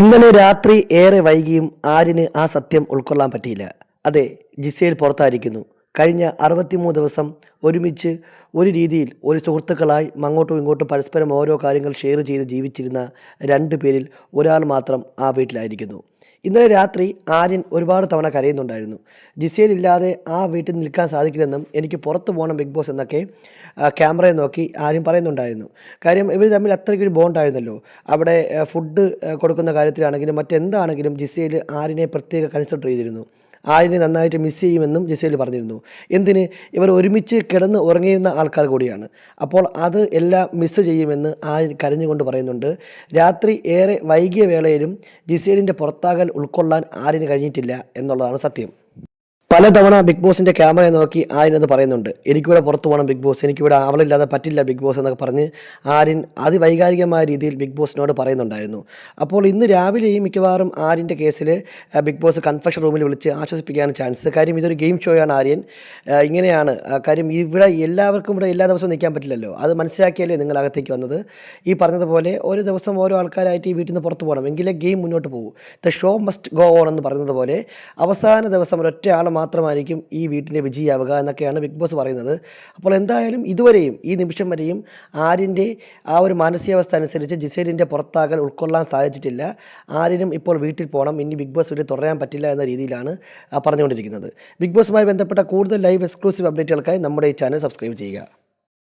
ഇന്നലെ രാത്രി ഏറെ വൈകിയും ആരിന് ആ സത്യം ഉൾക്കൊള്ളാൻ പറ്റിയില്ല. അതെ ജിസയിൽ പുറത്തായിരിക്കുന്നു. കഴിഞ്ഞ അറുപത്തിമൂന്ന് ദിവസം ഒരുമിച്ച് ഒരു രീതിയിൽ ഒരു സുഹൃത്തുക്കളായി അങ്ങോട്ടും ഇങ്ങോട്ടും പരസ്പരം ഓരോ കാര്യങ്ങൾ ഷെയർ ചെയ്ത് ജീവിച്ചിരുന്ന രണ്ട് പേരിൽ ഒരാൾ മാത്രം ആ വീട്ടിലായിരിക്കുന്നു. ഇന്നലെ രാത്രി ആര്യൻ ഒരുപാട് തവണ കരയുന്നുണ്ടായിരുന്നു. ജിസയിൽ ഇല്ലാതെ ആ വീട്ടിൽ നിൽക്കാൻ സാധിക്കില്ലെന്നും എനിക്ക് പുറത്തു പോകണം ബിഗ് ബോസ് എന്നൊക്കെ ക്യാമറയെ നോക്കി ആര്യൻ പറയുന്നുണ്ടായിരുന്നു. കാര്യം ഇവർ തമ്മിൽ അത്രയ്ക്കൊരു ബോണ്ടായിരുന്നല്ലോ. അവിടെ ഫുഡ് കൊടുക്കുന്ന കാര്യത്തിലാണെങ്കിലും മറ്റെന്താണെങ്കിലും ജിസയിൽ ആര്യനെ പ്രത്യേക കൺസിഡർ ചെയ്തിരുന്നു. ആര്യനെ നന്നായിട്ട് മിസ് ചെയ്യുമെന്നും ജിസയിൽ പറഞ്ഞിരുന്നു. എന്തിന്? ഇവർ ഒരുമിച്ച് കിടന്ന് ഉറങ്ങിയിരുന്ന ആൾക്കാർ കൂടിയാണ്. അപ്പോൾ അത് എല്ലാം മിസ് ചെയ്യുമെന്ന് ആര്യൻ കരഞ്ഞുകൊണ്ട് പറയുന്നുണ്ട്. രാത്രി ഏറെ വൈകിയ വേളയിലും ജിസേലിന്റെ പുറത്താകൽ ഉൾക്കൊള്ളാൻ ആര്യന് കഴിഞ്ഞിട്ടില്ല എന്നുള്ളതാണ് സത്യം. പലതവണ ബിഗ് ബോസിന്റെ ക്യാമറയെ നോക്കി ആര്യൻ അത് പറയുന്നുണ്ട്. എനിക്കിവിടെ പുറത്തു പോകണം ബിഗ് ബോസ് എനിക്കിവിടെ അവളില്ലാതെ പറ്റില്ല ബിഗ് ബോസ് എന്നൊക്കെ പറഞ്ഞ് ആര്യൻ അതിവൈകാരികമായ രീതിയിൽ ബിഗ് ബോസിനോട് പറയുന്നുണ്ടായിരുന്നു. അപ്പോൾ ഇന്ന് രാവിലെയും മിക്കവാറും ആര്യന്റെ കേസിൽ ബിഗ് ബോസ് കൺഫെഷൻ റൂമിൽ വിളിച്ച് ആശ്വസിപ്പിക്കാനാണ് ചാൻസ് കാര്യം ഇതൊരു ഗെയിം ഷോയാണ് ആര്യൻ. ഇങ്ങനെയാണ്. കാര്യം ഇവിടെ എല്ലാവർക്കും ഇവിടെ എല്ലാ ദിവസവും നിൽക്കാൻ പറ്റില്ലല്ലോ. അത് മനസ്സിലാക്കിയല്ലേ നിങ്ങൾ അകത്തേക്ക് വന്നത്. ഈ പറഞ്ഞതുപോലെ ഓരോ ദിവസം ഓരോ ആൾക്കാരായിട്ട് ഈ വീട്ടിൽ നിന്ന് പുറത്തു പോകണം. എങ്കിലേ ഗെയിം മുന്നോട്ട് പോകും. The show must go on എന്ന് പറയുന്നത് പോലെ അവസാന ദിവസം ഒരൊറ്റ ആൾ മാത്രമായിരിക്കും ഈ വീട്ടിന്റെ വിജയിയാവുക എന്നൊക്കെയാണ് ബിഗ് ബോസ് പറയുന്നത്. അപ്പോൾ എന്തായാലും ഇതുവരെയും ഈ നിമിഷം വരെയും ആര്യന്റെ ആ ഒരു മാനസികാവസ്ഥ അനുസരിച്ച് ജിസേലിന്റെ പുറത്താകൽ ഉൾക്കൊള്ളാൻ സാധിച്ചിട്ടില്ല. ആരിനും ഇപ്പോൾ വീട്ടിൽ പോകണം. ഇനി ബിഗ് ബോസ് വീട്ടിൽ തുടരാൻ പറ്റില്ല എന്ന രീതിയിലാണ് പറഞ്ഞുകൊണ്ടിരിക്കുന്നത്. ബിഗ് ബോസുമായി ബന്ധപ്പെട്ട കൂടുതൽ ലൈവ് എക്സ്ക്ലൂസീവ് അപ്ഡേറ്റുകൾക്കായി നമ്മുടെ ഈ ചാനൽ സബ്സ്ക്രൈബ് ചെയ്യുക.